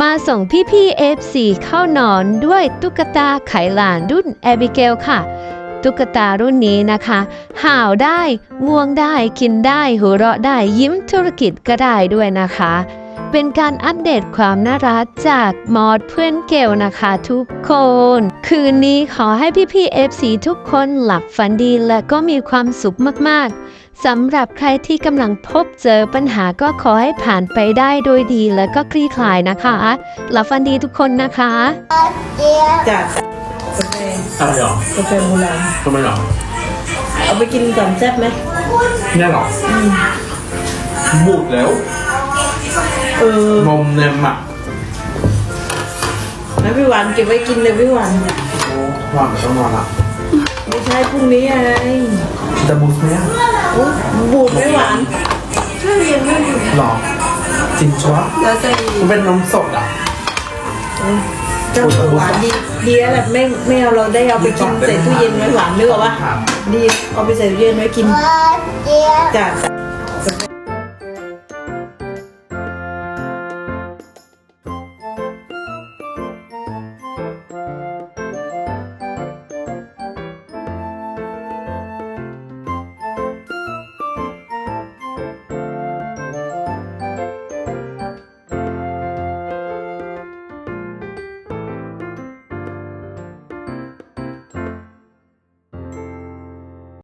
มาส่งพี่ๆ FC เข้านอนด้วยตุ๊กตาไขลานรุ่นแอบิเกลค่ะ ตุ๊กตารุ่นนี้นะคะ ห่าวได้ง่วงได้กินได้หัวเราะได้ยิ้มธุรกิจก็ได้ด้วยนะคะ เป็นการอัปเดตความน่ารักจากมอดเพื่อนเกลนะคะทุกคน คืนนี้ขอให้พี่ๆ FC ทุกคนหลับฝันดีและก็มีความสุขมากๆ สำหรับใครที่กำลังพบเจอปัญหาก็ขอให้ผ่านไปได้โดยดีและก็คลี่คลายนะคะหลับฝันดีทุกคนนะคะจัดกาแฟอะไรหรอกาแฟโบราณทำไมหรอเอาไปกินก่อนแซ่บไหมเนี่ยหรอบูดแล้วเออนมเนี่ยหมักแล้วพี่หวานเก็บไว้กินเลยพี่หวานโอ้หวานต้องนอนอะไม่ใช่พรุ่งนี้ไงจะบูดไหมอะ หรอจริงชัวร์แล้วใส่มันเป็นนมสดอะเจ้าหวานดีดีแล้วแหละไม่ไม่เอาเราได้เอาไปกินใส่ตู้เย็นไว้หวานนึกออกปะดีเอาไปใส่ตู้เย็นไว้กินจัด